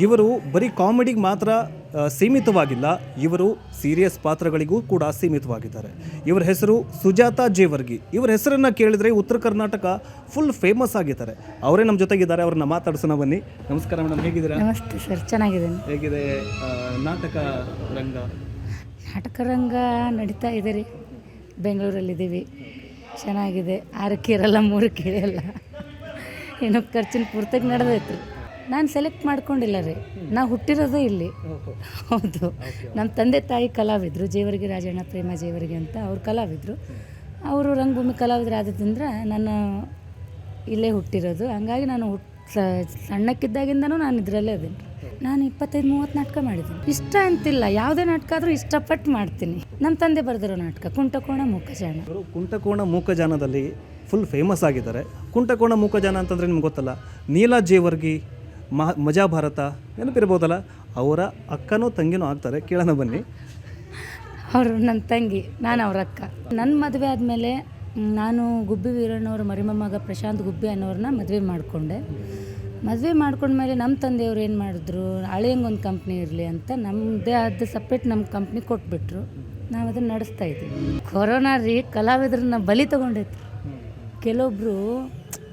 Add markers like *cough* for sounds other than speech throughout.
ಇವರು ಬರೀ ಕಾಮಿಡಿಗೆ ಮಾತ್ರ ಸೀಮಿತವಾಗಿಲ್ಲ. ಇವರು ಸೀರಿಯಸ್ ಪಾತ್ರಗಳಿಗೂ ಕೂಡ ಸೀಮಿತವಾಗಿದ್ದಾರೆ. ಇವರ ಹೆಸರು ಸುಜಾತಾ ಜೇವರ್ಗಿ. ಇವರ ಹೆಸರನ್ನು ಕೇಳಿದರೆ ಉತ್ತರ ಕರ್ನಾಟಕ ಫುಲ್ ಫೇಮಸ್ ಆಗಿದ್ದಾರೆ. ಅವರೇ ನಮ್ಮ ಜೊತೆಗಿದ್ದಾರೆ ಅವ್ರನ್ನ ಮಾತಾಡ್ಸೋಣ ಬನ್ನಿ. ನಮಸ್ಕಾರ ಮೇಡಮ್ ಹೇಗಿದ್ದೀರಾ? ನಮಸ್ತೆ ಸರ್ ಚೆನ್ನಾಗಿದ್ದೀನಿ. ಹೇಗಿದೆ ನಾಟಕ ರಂಗ? ನಾಟಕ ರಂಗ ನಡೀತಾ ಇದೆ ರೀ. ಬೆಂಗಳೂರಲ್ಲಿದ್ದೀವಿ. ಚೆನ್ನಾಗಿದೆ. ಆರಕ್ಕೆ ಇರಲ್ಲ ಮೂರಕ್ಕೆ ಇಳಿಯಲ್ಲ ಏನೋ ಖರ್ಚಿನ ಪೂರ್ತಿಗೆ ನಡೆದೈತ್ರಿ ನಾನು ಸೆಲೆಕ್ಟ್ ಮಾಡ್ಕೊಂಡಿಲ್ಲ ರೀ. ನಾ ಹುಟ್ಟಿರೋದು ಇಲ್ಲಿ. ಹೌದು. ನಮ್ಮ ತಂದೆ ತಾಯಿ ಕಲಾವಿದ್ರು, ಜೇವರ್ಗಿ ರಾಜಣ್ಣ ಪ್ರೇಮ ಜೇವರ್ಗಿ ಅಂತ ಅವ್ರು ಕಲಾವಿದರು. ಅವರು ರಂಗಭೂಮಿ ಕಲಾವಿದರು ಆದ್ರಿಂದ ನಾನು ಇಲ್ಲೇ ಹುಟ್ಟಿರೋದು. ಹಂಗಾಗಿ ನಾನು ಹುಟ್ಟ ಸಣ್ಣಕ್ಕಿದ್ದಾಗಿಂದನೂ ನಾನು ಇದರಲ್ಲೇ ಅದೇನು ನಾನು ಇಪ್ಪತ್ತೈದು, ಮೂವತ್ತು ನಾಟಕ ಮಾಡಿದ್ದೀನಿ. ಇಷ್ಟ ಅಂತಿಲ್ಲ. ಯಾವುದೇ ನಾಟಕ ಆದರೂ ಇಷ್ಟಪಟ್ಟು ಮಾಡ್ತೀನಿ. ನಮ್ಮ ತಂದೆ ಬರೆದಿರೋ ನಾಟಕ, ಕುಂಟಕೋಣ ಮೂಕಜಾನ ಅವರು ಕುಂಟಕೋಣ ಮೂಕಜಾನದಲ್ಲಿ ಫುಲ್ ಫೇಮಸ್ ಆಗಿದ್ದಾರೆ. ಕುಂಟಕೋಣ ಮೂಕಜಾನ ಅಂತಂದರೆ ನಿಮ್ಗೆ ಗೊತ್ತಲ್ಲ, ನೀಲಾ ಜೇವರ್ಗಿ ಮಹ ಮಜಾ ಭಾರತ ನೆನಪಿರ್ಬೋದಲ್ಲ ಅವರ ಅಕ್ಕನೂ ತಂಗಿನೂ ಆಗ್ತಾರೆ. ಕೇಳೋಣ ಬನ್ನಿ. ಅವರು ನನ್ನ ತಂಗಿ ನಾನು ಅವ್ರ ಅಕ್ಕ. ನನ್ನ ಮದುವೆ ಆದಮೇಲೆ ನಾನು ಗುಬ್ಬಿ ವೀರಣ್ಣವ್ರ ಮರಿಮೊಮ್ಮಗ ಪ್ರಶಾಂತ್ ಗುಬ್ಬಿ ಅನ್ನೋರನ್ನ ಮದುವೆ ಮಾಡಿಕೊಂಡೆ. ಮದುವೆ ಮಾಡ್ಕೊಂಡ್ಮೇಲೆ ನಮ್ಮ ತಂದೆಯವ್ರು ಏನು ಮಾಡಿದ್ರು? ಹಳೆಯಂಗೊಂದು ಕಂಪ್ನಿ ಇರಲಿ ಅಂತ ನಮ್ಮದೇ ಆದ ಸಪ್ರೇಟ್ ನಮ್ಮ ಕಂಪ್ನಿ ಕೊಟ್ಬಿಟ್ರು. ನಾವು ಅದನ್ನು ನಡೆಸ್ತಾ ಇದ್ದೀವಿ ಕೊರೋನಾ ರೀ ಕಲಾವಿದ್ರನ್ನ ಬಲಿ ತೊಗೊಂಡೈತಿ ಕೆಲವೊಬ್ಬರು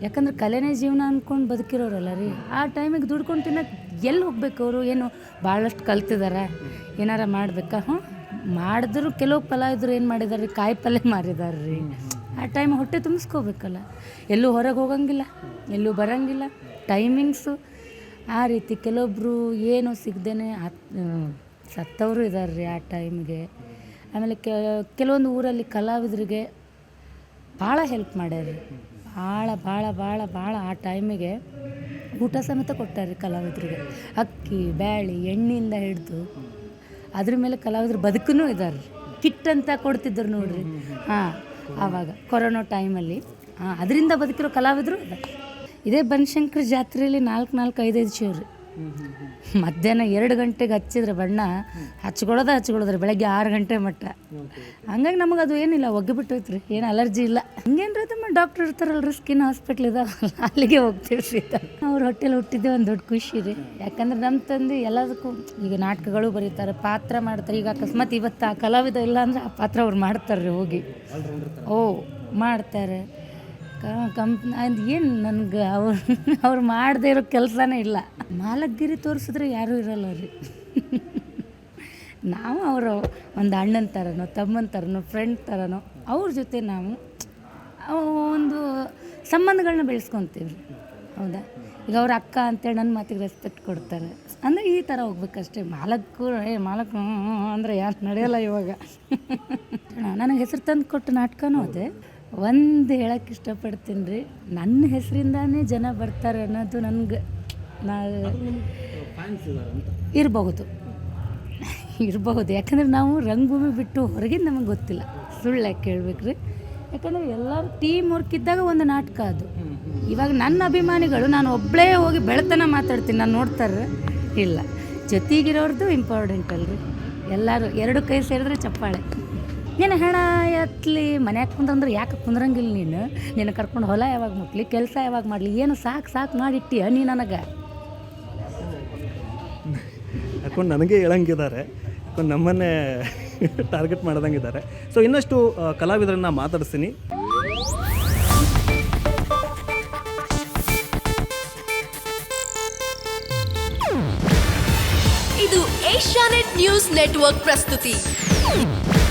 ಯಾಕಂದ್ರೆ ಕಲೆನೇ ಜೀವನ ಅಂದ್ಕೊಂಡು ಬದುಕಿರೋರಲ್ಲ ರೀ. ಆ ಟೈಮಿಗೆ ದುಡ್ಕೊಂಡು ತಿನ್ನಕ್ಕೆ ಎಲ್ಲಿ ಹೋಗ್ಬೇಕು ಅವರು? ಏನು ಭಾಳಷ್ಟು ಕಲ್ತಿದ್ದಾರೆ ಏನಾರ ಮಾಡಬೇಕಾ? ಹ್ಞೂ ಮಾಡಿದ್ರು ಕೆಲವು ಕಲಾವಿದರು ಏನು ಮಾಡಿದಾರೆ ರೀ ಕಾಯಿ ಪಲ್ಯ ರೀ ಆ ಟೈಮ್ ಹೊಟ್ಟೆ ತುಂಬಿಸ್ಕೋಬೇಕಲ್ಲ. ಎಲ್ಲೂ ಹೊರಗೆ ಹೋಗಂಗಿಲ್ಲ, ಎಲ್ಲೂ ಬರಂಗಿಲ್ಲ. ಟೈಮಿಂಗ್ಸು ಆ ರೀತಿ ಕೆಲವೊಬ್ಬರು ಏನು ಸಿಗ್ದೇನೆ ಸತ್ತವರು ಇದ್ದಾರೆ ರೀ ಆ ಟೈಮ್ಗೆ. ಆಮೇಲೆ ಕೆಲವೊಂದು ಊರಲ್ಲಿ ಕಲಾವಿದರಿಗೆ ಭಾಳ ಹೆಲ್ಪ್ ಮಾಡ್ಯಾರ ಭಾಳ ಭಾಳ ಭಾಳ ಭಾಳ ಆ ಟೈಮಿಗೆ ಊಟ ಸಮೇತ ಕೊಟ್ಟಾರೆ ಕಲಾವಿದರಿಗೆ. ಅಕ್ಕಿ, ಬ್ಯಾಳಿ, ಎಣ್ಣೆಯಿಂದ ಹಿಡಿದು ಅದ್ರ ಮೇಲೆ ಕಲಾವಿದರು ಬದುಕೂ ಇದ್ದಾರೆ ಕಿಟ್ ಅಂತ ಕೊಡ್ತಿದ್ರು ನೋಡ್ರಿ. ಹಾಂ, ಆವಾಗ ಕೊರೋನಾ ಟೈಮಲ್ಲಿ. ಹಾಂ, ಅದರಿಂದ ಬದುಕಿರೋ ಕಲಾವಿದರು ಇದೆ ಬನಶಂಕರಿ ಜಾತ್ರೆಯಲ್ಲಿ ನಾಲ್ಕು ನಾಲ್ಕು ಐದೈದು ಶಿವ್ರಿ ಮಧ್ಯಾಹ್ನ ಎರಡು ಗಂಟೆಗೆ ಹಚ್ಚಿದ್ರೆ ಬಣ್ಣ ಹಚ್ಕೊಳ್ಳೋದ ಹಚ್ಕೊಳ್ಳೋದ್ರಿ ಬೆಳಗ್ಗೆ ಆರು ಗಂಟೆ ಮಟ್ಟ. ಹಂಗಾಗಿ ನಮಗೆ ಅದು ಏನಿಲ್ಲ ಒಗ್ಗಿಬಿಟ್ಟೈತೆ ರೀ. ಏನು ಅಲರ್ಜಿ ಇಲ್ಲ. ಹಂಗೇನ್ರಿ ತಮ್ಮ ಡಾಕ್ಟರ್ ಇರ್ತಾರಲ್ರಿ ಸ್ಕಿನ್ ಹಾಸ್ಪಿಟ್ಲ್ ಇದಾವಲ್ಲ ಅಲ್ಲಿಗೆ ಹೋಗ್ತೀವಿ ರೀ ಅವ್ರ ಹೊಟ್ಟೆಲಿ ಹುಟ್ಟಿದ್ದೆ ಒಂದು ದೊಡ್ಡ ಖುಷಿ ರೀ. ಯಾಕಂದ್ರೆ ನಮ್ಮ ತಂದೆ ಎಲ್ಲದಕ್ಕೂ ಈಗ ನಾಟಕಗಳು ಬರೀತಾರೆ ಪಾತ್ರ ಮಾಡ್ತಾರೆ. ಈಗ ಅಕಸ್ಮಾತ್ ಇವತ್ತು ಆ ಕಲಾವಿದ ಇಲ್ಲ ಅಂದ್ರೆ ಆ ಪಾತ್ರ ಅವ್ರು ಮಾಡ್ತಾರೆ ರೀ ಹೋಗಿ ಓ ಮಾಡ್ತಾರೆ. ಕಂಪ್ ಅದು ಏನು ನನಗೆ ಅವ್ರು *laughs* ಅವ್ರು ಮಾಡದೇ ಇರೋ ಕೆಲಸನೇ ಇಲ್ಲ. ಮಾಲಕ್ಗಿರಿ ತೋರಿಸಿದ್ರೆ ಯಾರೂ ಇರಲ್ಲ ರೀ *laughs* ನಾವು ಅವರು ಒಂದು ಅಣ್ಣನ ಥರನೋ ತಮ್ಮನ ಥರನೋ ಫ್ರೆಂಡ್ ಥರನೋ ಅವ್ರ ಜೊತೆ ನಾವು ಒಂದು ಸಂಬಂಧಗಳನ್ನ ಬೆಳೆಸ್ಕೊತೀವಿ. ಹೌದಾ? ಈಗ ಅವ್ರ ಅಕ್ಕ ಅಂತೇಳಿ ನನ್ನ ಮಾತಿಗೆ ರೆಸ್ಪೆಕ್ಟ್ ಕೊಡ್ತಾರೆ. ಅಂದರೆ ಈ ಥರ ಹೋಗ್ಬೇಕಷ್ಟೇ. ಮಾಲಕ್ಕು ಏ ಮಾಲಕ್ ಹ್ಞೂ ಹ್ಞೂ ಅಂದರೆ ಯಾರು ನಡೆಯಲ್ಲ ಇವಾಗ. *laughs* ನನಗೆ ಹೆಸರು ತಂದು ಕೊಟ್ಟು ನಾಟಕನೂ ಅದೇ. ಒಂದು ಹೇಳಕ್ಕೆ ಇಷ್ಟಪಡ್ತೀನಿ ರೀ. ನನ್ನ ಹೆಸರಿಂದಾನೇ ಜನ ಬರ್ತಾರೆ ಅನ್ನೋದು ನನಗೆ ನಾ ಇರಬಹುದು. ಇರಬಹುದು. ಯಾಕಂದ್ರೆ ನಾವು ರಂಗಭೂಮಿ ಬಿಟ್ಟು ಹೊರಗಿಂದ ನಮಗೆ ಗೊತ್ತಿಲ್ಲ. ಸುಳ್ಳು ಯಾಕೆ ಕೇಳ್ಬೇಕ್ರಿ ಯಾಕಂದ್ರೆ ಎಲ್ಲರೂ ಟೀಮ್ ವರ್ಕ್ ಇದ್ದಾಗ ಒಂದು ನಾಟಕ ಅದು. ಇವಾಗ ನನ್ನ ಅಭಿಮಾನಿಗಳು, ನಾನು ಒಬ್ಬಳೇ ಹೋಗಿ ಬೆಳತನ ಮಾತಾಡ್ತೀನಿ. ನಾನು ನೋಡ್ತಾರೆ ಇಲ್ಲ. ಜೊತೆಗಿರೋರ್ದು ಇಂಪಾರ್ಟೆಂಟ್ ಅಲ್ರಿ. ಎಲ್ಲರೂ ಎರಡು ಕೈ ಸೇರಿದ್ರೆ ಚಪ್ಪಾಳೆ. ನೀನು ಹೆಣ ಎತ್ತಲಿ ಮನ್ಯಾಗ ಕುಂದ್ರಂದ್ರೆ ಯಾಕೆ ಕುಂದ್ರಂಗಿಲ್ಲ ನೀನು? ನಿನ್ನ ಕರ್ಕೊಂಡು ಹೊಲ ಯಾವಾಗ ಮುಟ್ಲಿ ಕೆಲಸ ಯಾವಾಗ ಮಾಡಲಿ? ಏನು ಸಾಕು ಸಾಕು ಮಾಡಿಟ್ಟಿಯ ನೀ ನನಗೆ? ಯಾಕೊಂಡು ನನಗೆ ಹೇಳಂಗಿದ್ದಾರೆ. ಯಾಕೊಂಡು ನಮ್ಮನ್ನೇ ಟಾರ್ಗೆಟ್ ಮಾಡ್ದಂಗಿದ್ದಾರೆ. ಸೊ ಇನ್ನಷ್ಟು ಕಲಾವಿದರನ್ನ ಮಾತಾಡಿಸ್ತೀನಿ. ಇದು ಏಷ್ಯಾನೆಟ್ ನ್ಯೂಸ್ ನೆಟ್ವರ್ಕ್ ಪ್ರಸ್ತುತಿ.